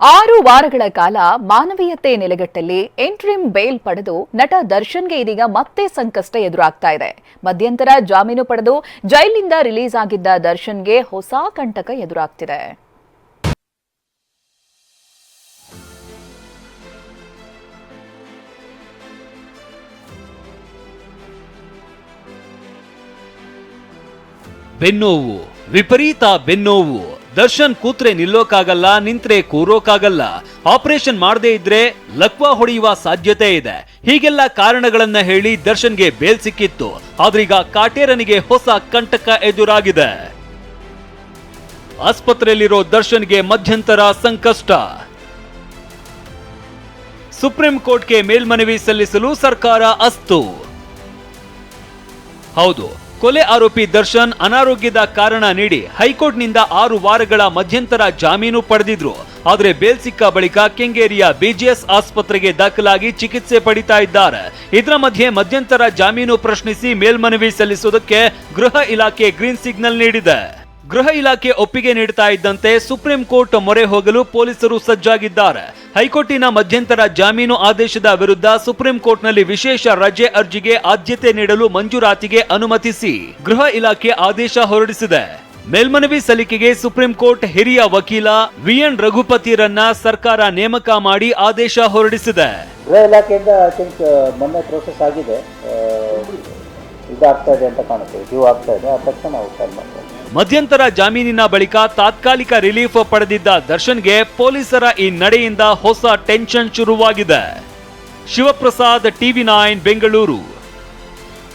ಆರು ವಾರಗಳ ಕಾಲ ಮಾನವೀಯತೆ ನೆಲೆಗಟ್ಟಲ್ಲಿ ಎಂಟ್ರಿಮ್ ಬೇಲ್ ಪಡೆದು ನಟ ದರ್ಶನ್ಗೆ ಇದೀಗ ಮತ್ತೆ ಸಂಕಷ್ಟ ಎದುರಾಗ್ತಾ ಇದೆ. ಮಧ್ಯಂತರ ಜಾಮೀನು ಪಡೆದು ಜೈಲಿನಿಂದ ರಿಲೀಸ್ ಆಗಿದ್ದ ದರ್ಶನ್ಗೆ ಹೊಸ ಕಂಟಕ ಎದುರಾಗ್ತಿದೆ. ಬೆನ್ನೋವು, ವಿಪರೀತ ಬೆನ್ನೋವು. ದರ್ಶನ್ ಕೂತ್ರೆ ನಿಲ್ಲೋಕಾಗಲ್ಲ, ನಿಂತ್ರೆ ಕೂರೋಕಾಗಲ್ಲ. ಆಪರೇಷನ್ ಮಾಡದೇ ಇದ್ರೆ ಲಕ್ವಾ ಹೊಡೆಯುವ ಸಾಧ್ಯತೆ ಇದೆ. ಹೀಗೆಲ್ಲ ಕಾರಣಗಳನ್ನ ಹೇಳಿ ದರ್ಶನ್ಗೆ ಬೇಲ್ ಸಿಕ್ಕಿತ್ತು. ಆದ್ರೀಗ ಕಾಟೇರನಿಗೆ ಹೊಸ ಕಂಟಕ ಎದುರಾಗಿದೆ. ಆಸ್ಪತ್ರೆಯಲ್ಲಿರೋ ದರ್ಶನ್ಗೆ ಮಧ್ಯಂತರ ಸಂಕಷ್ಟ. ಸುಪ್ರೀಂ ಕೋರ್ಟ್ಗೆ ಮೇಲ್ಮನವಿ ಸಲ್ಲಿಸಲು ಸರ್ಕಾರ ಅಸ್ತು. ಹೌದು. ಕೊಲೆ ಆರೋಪಿ ದರ್ಶನ್ ಅನಾರೋಗ್ಯದ ಕಾರಣ ನೀಡಿ ಹೈಕೋರ್ಟ್ನಿಂದ ಆರು ವಾರಗಳ ಮಧ್ಯಂತರ ಜಾಮೀನು ಪಡೆದಿದ್ರು. ಆದರೆ ಬೇಲ್ ಸಿಕ್ಕ ಬಳಿಕ ಕೆಂಗೇರಿಯ ಬಿಜಿಎಸ್ ಆಸ್ಪತ್ರೆಗೆ ದಾಖಲಾಗಿ ಚಿಕಿತ್ಸೆ ಪಡಿತಾ ಇದ್ದಾರೆ. ಇದರ ಮಧ್ಯೆ ಮಧ್ಯಂತರ ಜಾಮೀನು ಪ್ರಶ್ನಿಸಿ ಮೇಲ್ಮನವಿ ಸಲ್ಲಿಸುವುದಕ್ಕೆ ಗೃಹ ಇಲಾಖೆ ಗ್ರೀನ್ ಸಿಗ್ನಲ್ ನೀಡಿದೆ. ಗೃಹ ಇಲಾಖೆ ಒಪ್ಪಿಗೆ ನೀಡುತ್ತಾ ಇದ್ದಂತೆ ಸುಪ್ರೀಂ ಕೋರ್ಟ್ ಮೊರೆ ಹೋಗಲು ಪೊಲೀಸರು ಸಜ್ಜಾಗಿದ್ದಾರೆ. ಹೈಕೋರ್ಟಿನ ಮಧ್ಯಂತರ ಜಾಮೀನು ಆದೇಶದ ವಿರುದ್ಧ ಸುಪ್ರೀಂ ಕೋರ್ಟ್ನಲ್ಲಿ ವಿಶೇಷ ರಜೆ ಅರ್ಜಿಗೆ ಆದ್ಯತೆ ನೀಡಲು ಮಂಜೂರಾತಿಗೆ ಅನುಮತಿಸಿ ಗೃಹ ಇಲಾಖೆ ಆದೇಶ ಹೊರಡಿಸಿದೆ. ಮೇಲ್ಮನವಿ ಸಲ್ಲಿಕೆಗೆ ಸುಪ್ರೀಂ ಕೋರ್ಟ್ ಹಿರಿಯ ವಕೀಲ ವಿಎನ್ ರಘುಪತಿರನ್ನ ಸರ್ಕಾರ ನೇಮಕ ಮಾಡಿ ಆದೇಶ ಹೊರಡಿಸಿದೆ. ಗೃಹ ಇಲಾಖೆಯಿಂದ ಥಿಂಕ್ ಮೊನ್ನೆ ಪ್ರೋಸೆಸ್ ಆಗಿದೆ. ಆ, ಇದಾಗ್ತಾ ಇದೆ ಅಂತ ಕಾಣುತ್ತೆ. ಇದು ಆಗ್ತಾ ಇದೆ. ಆ ತಕ್ಷಣ ನಾವು ಫೈಲ್ ಮಾಡ್ತೇವೆ. ಮಧ್ಯಂತರ ಜಾಮೀನಿನ ಬಳಿಕ ತಾತ್ಕಾಲಿಕ ರಿಲೀಫ್ ಪಡೆದಿದ್ದ ದರ್ಶನ್ಗೆ ಪೊಲೀಸರ ಈ ನಡೆಯಿಂದ ಹೊಸ ಟೆನ್ಷನ್ ಶುರುವಾಗಿದೆ. Shivaprasad, TV nine, Bengaluru.